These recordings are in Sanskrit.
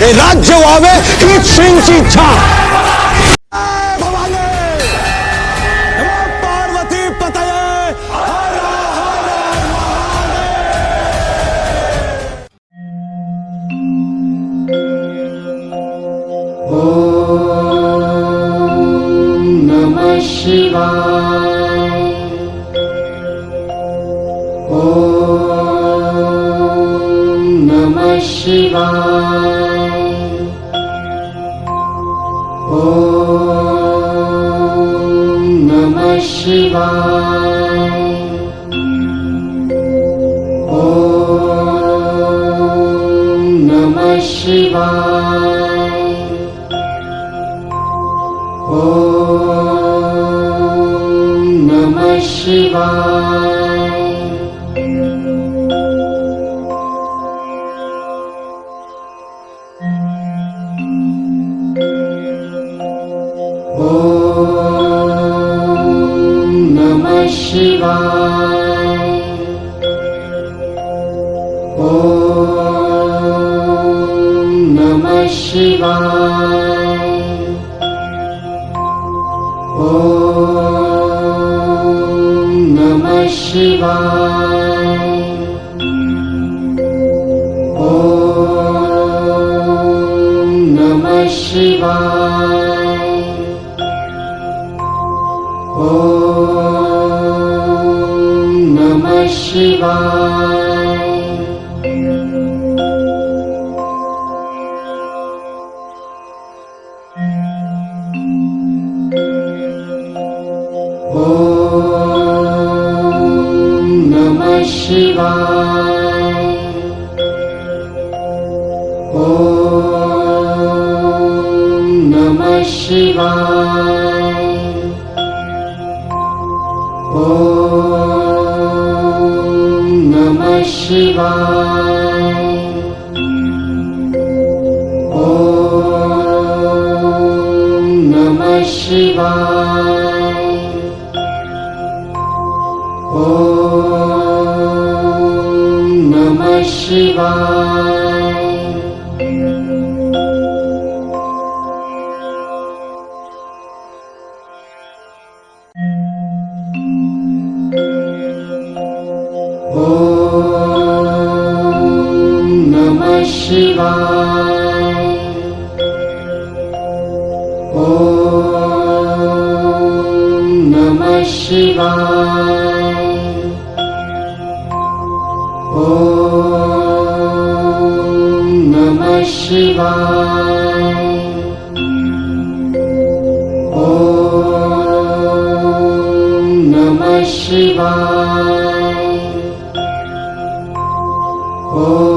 એ રાજ્ય આવે એ સિંહ ઈચ્છા शिवा शिवाय। ॐ नमः शिवाय शिवाय। ॐ नमः शिवाय। ॐ नमः शिवाय नमः शिवाय। ॐ नमः ॐ नमः शिवाय। ॐ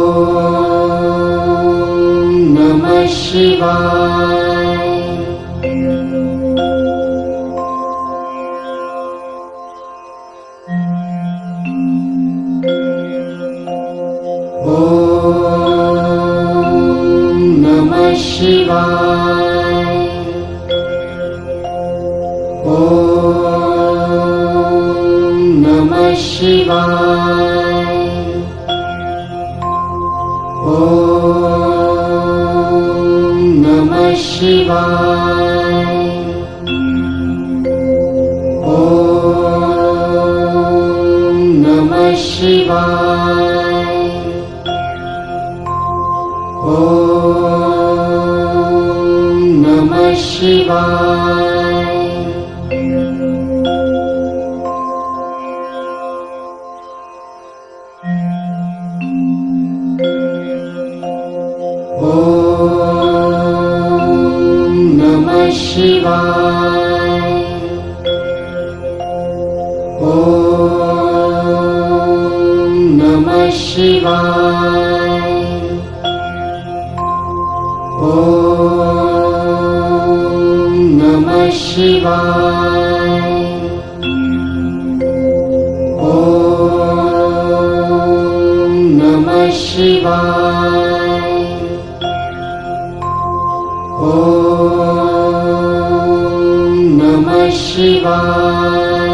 नमः शिवाय ॐ नमः शिवाय शिवा ॐ नमः शिवाय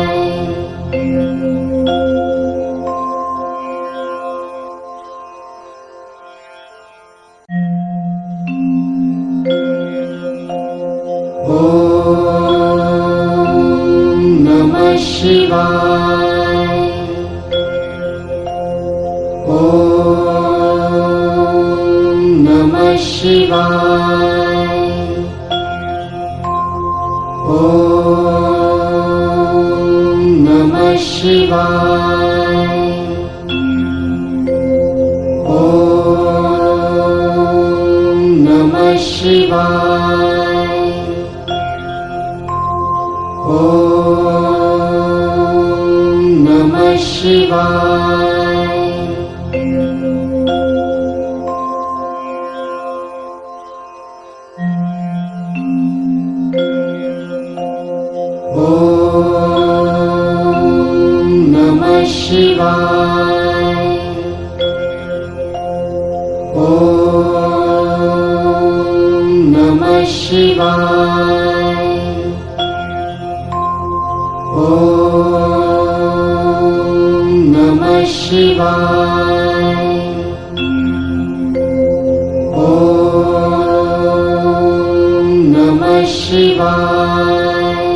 शिवाय। ॐ नमः शिवाय।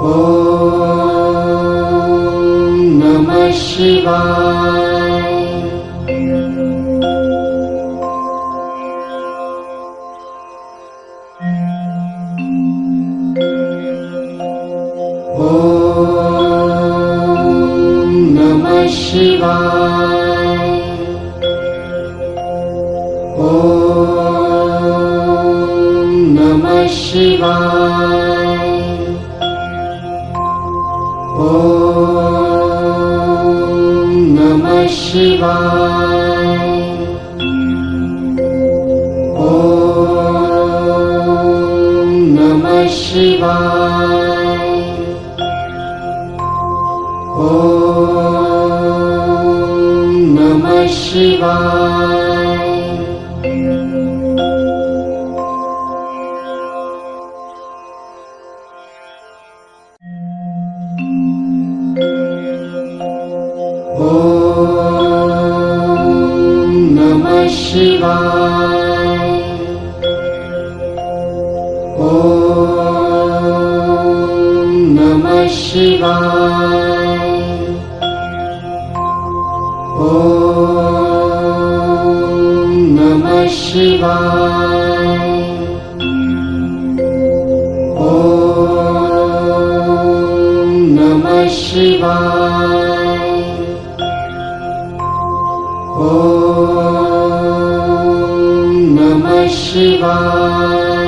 ॐ नमः शिवाय ॐ नमः शिवाय ॐ नमः शिवाय ॐ नमः शिवाय शिवाय ॐ नमः शिवाय ॐ नमः शिवाय ॐ नमः शिवाय शिवा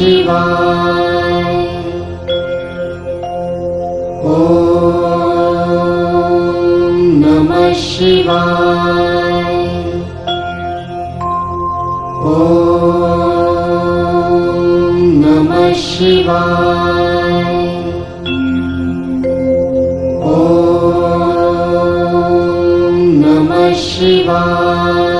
शिवाय। ॐ नमः शिवाय। ॐ नमः शिवाय। ॐ नमः शिवाय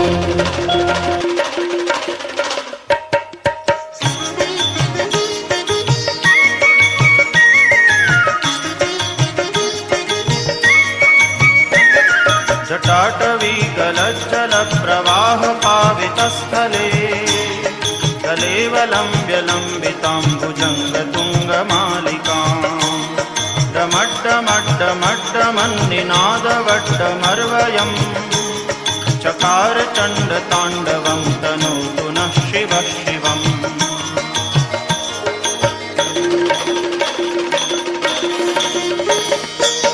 डमड्डमड्डमड्डमन्निनादवड्डमर्वयम् चकार चण्डताण्डवं तनु पुनः शिवः शिवम्।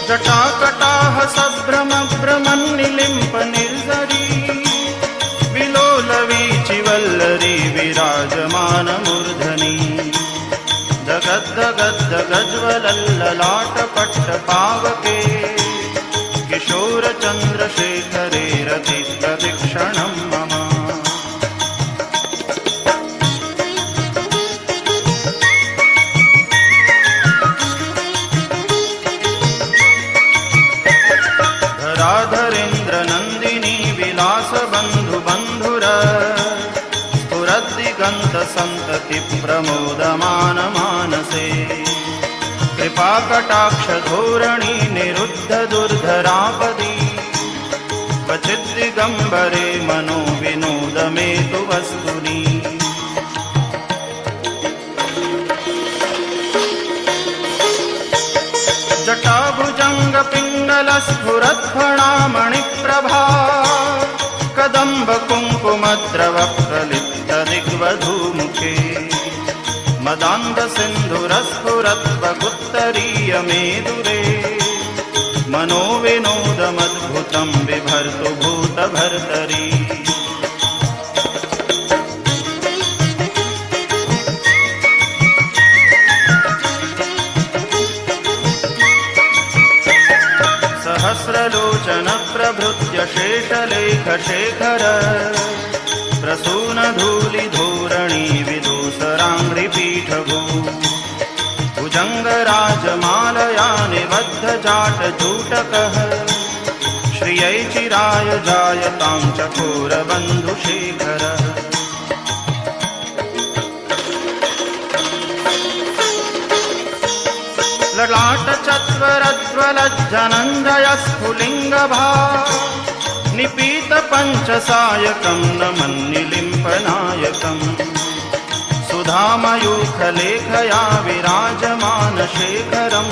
जटाकटाः सभ्रमभ्रमन्निलिम्प निर्झरी विलोलवीचिवल्लरी विराजमानमूर्धनि। जगद्दगद्दगज्वलल्ललाटपट्टपावके किशोरचन्द्रशेखरे रतिप्रदीक्षणं मम। धराधरेन्द्रनन्दिनी विलासबन्धुबन्धुर स्फुरद्दिगन्तसन्ततिप्रमोदमानमानसे कृपाकटाक्षधोरणी निरुद्धदुर्धरापदी क्वचिद्दिगम्बरे मनो विनोदमेतु वस्तुनि। जटाभुजङ्गपिङ्गलस्फुरत्फणामणिप्रभा कदम्बकुङ्कुमद्रवप्रलिप्तदिग्वधूमुखे मदान्तसिन्धुरस्फुरत्वगुत्तरीयमेदुरे मनोविनोदमद्भुतं बिभर्तु भूतभर्तरी। सहस्रलोचनप्रभृत्य शेषलेखशेखर प्रसूनधूलिधोरणी विदूसराङ्घ्रिपीठभू। भुजङ्गराजमालया निबद्धजाटजूटकः श्रियै चिराय जायतां चकोरबन्धुशेखरः ललाटचत्वरज्वलज्जनञ्जयस्फुलिङ्गभा निपीतपञ्चसायकं नमन्निलिम्पनायकम् सुधामयूखलेखया विराजमानशेखरम्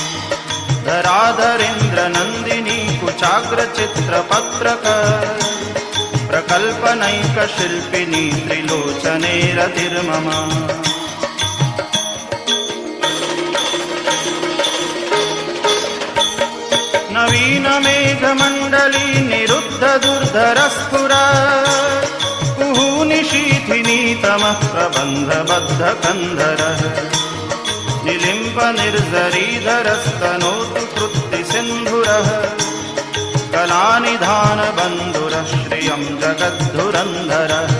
करालभालपट्टिकाधगद्धगद्धगज्वल धनञ्जयाहुतिकृतप्रचण्डपञ्चसायके धराधरेन्द्रनन्दिनी कुचाग्रचित्रपत्रक प्रकल्पनैकशिल्पिनी त्रिलोचने रतिर्मम नवीनमेघमण्डली निरुद्धदुर्धरस्फुर कुहूनिशीथिनीतमः प्रबन्धबद्धकन्धरः निलिम्पनिर्झरीधरस्तनोतु कृत्तिसिन्धुरः कलानिधानबन्धुरः श्रियं जगद्धुरन्धरः।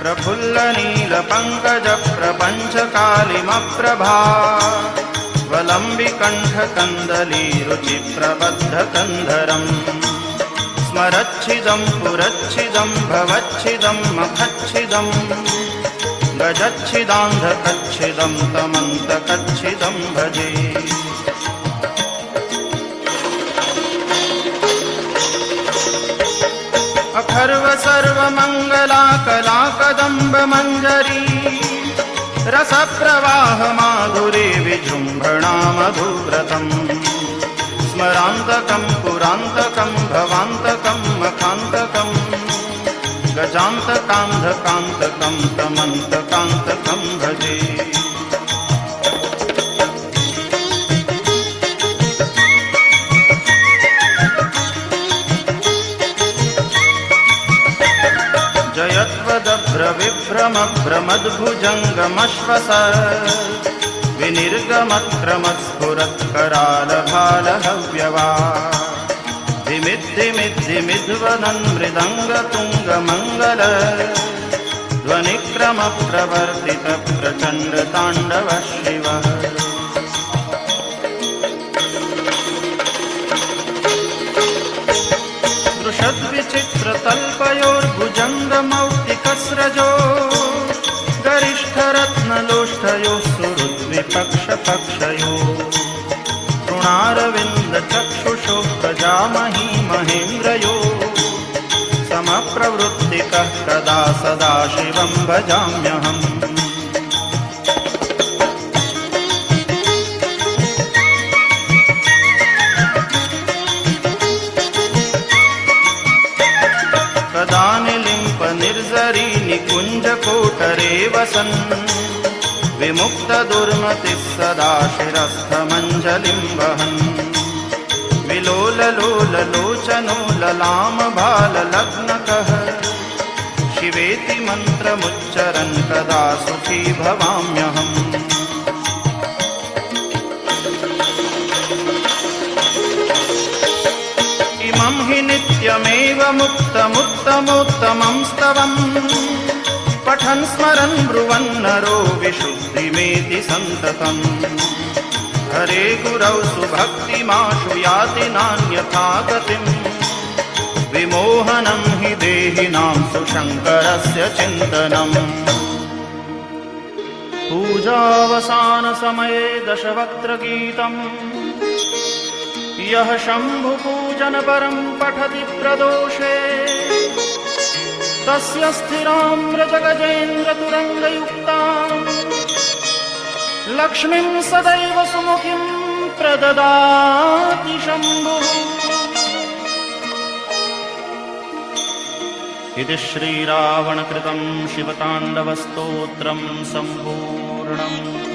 प्रफुल्लनीलपङ्कजप्रपञ्चकालिमप्रभा वलम्बिकण्ठकन्दलीरुचिप्रबद्धकन्धरम् स्मरच्छिदं पुरच्छिदं भवच्छिदं मखच्छिदम् गजच्छिदान्धकच्छिदं तमन्तकच्छिदं भजे। अखर्व सर्वमङ्गला रसप्रवाह माधुरे विजृम्भणा मधुव्रतम् स्मरान्तकं पुरान्तकं भवान्तकं मखान्तकम्। गजान्तकान्धकान्तकं तमन्तकान्तकं भजे जयत्वदभ्रविभ्रमभ्रमद्भुजङ्गमश्वस विनिर्गमक्रमस्फुरत्करालभालहव्यवा धिमिद्धिमिद्धिमिध्वनन् मृदङ्गतुङ्गमङ्गल ध्वनिक्रमप्रवर्तितप्रचण्डताण्डव शिवः दृशद्विचित्रतल्पयोर्भुजङ्गमौक्तिकस्रजो गरिष्ठरत्नलोष्ठयोः सुहृद्विपक्षपक्षयो तृणारविन्दचक्षुषो प्रजामही महेन्द्रयो समप्रवृत्तिकः कदा सदा शिवं भजाम्यहम्। कदा निलिम्प निर्जरी निकुञ्जकोटरे वसन् विमुक्तदुर्मतिः सदा शिरस्थमञ्जलिं वहन् विलोललोललोचनो ललामभाललग्नकः शिवेति मन्त्रमुच्चरन् कदा सुखी भवाम्यहम्। इमं हि नित्यमेव मुक्तमुत्तमोत्तमं स्तवम्। पठन् स्मरन् ब्रुवन्नरो विशुद्धिमेति सन्ततम्। हरे गुरौ सुभक्तिमाशु याति नान्यथा गतिम्। विमोहनं हि देहिनां सुशङ्करस्य चिन्तनम्। पूजावसानसमये दशवक्त्रगीतम्। यः शम्भुपूजनपरं पठति प्रदोषे। तस्य स्थिराम्रजगजेन्द्रतुरङ्गयुक्ताम् लक्ष्मीं सदैव सुमुखीं प्रददाति शम्भुः। इति श्रीरावणकृतं शिवताण्डवस्तोत्रं सम्पूर्णम्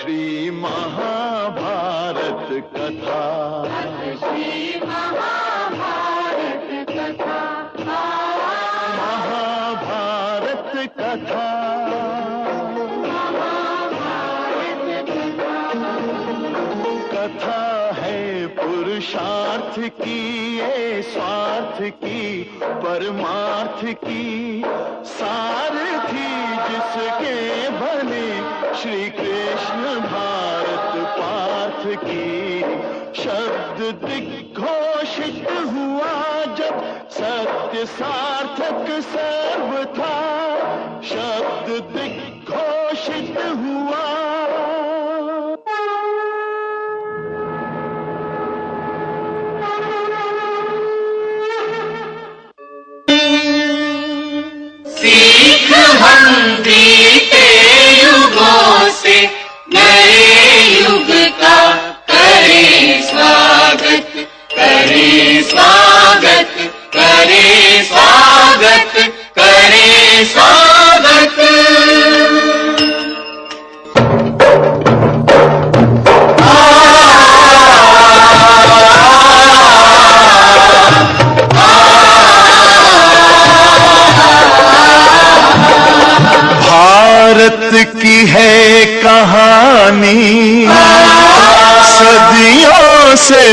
श्री महाभारत कथा। महाभारत कथा। कथा है पुरुषार्थ की, ये स्वार्थ की, परमार्थ की। सारथी जिसके श्री कृष्ण भारत पार्थ की शब्द दिग्घोषित हुआ जब सत्य सार्थक सर्व था। शब्द दिग्घोषित हुआ। सीख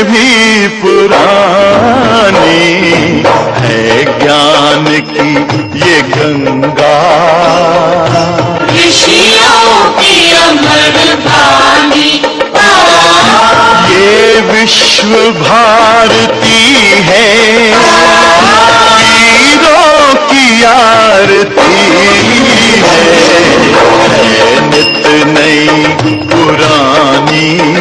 भी पुरानी है ज्ञान की ये गंगा। ऋषियों की अमर ये विश्व भारती है। वीरों की आरती है। नित नई पुरानी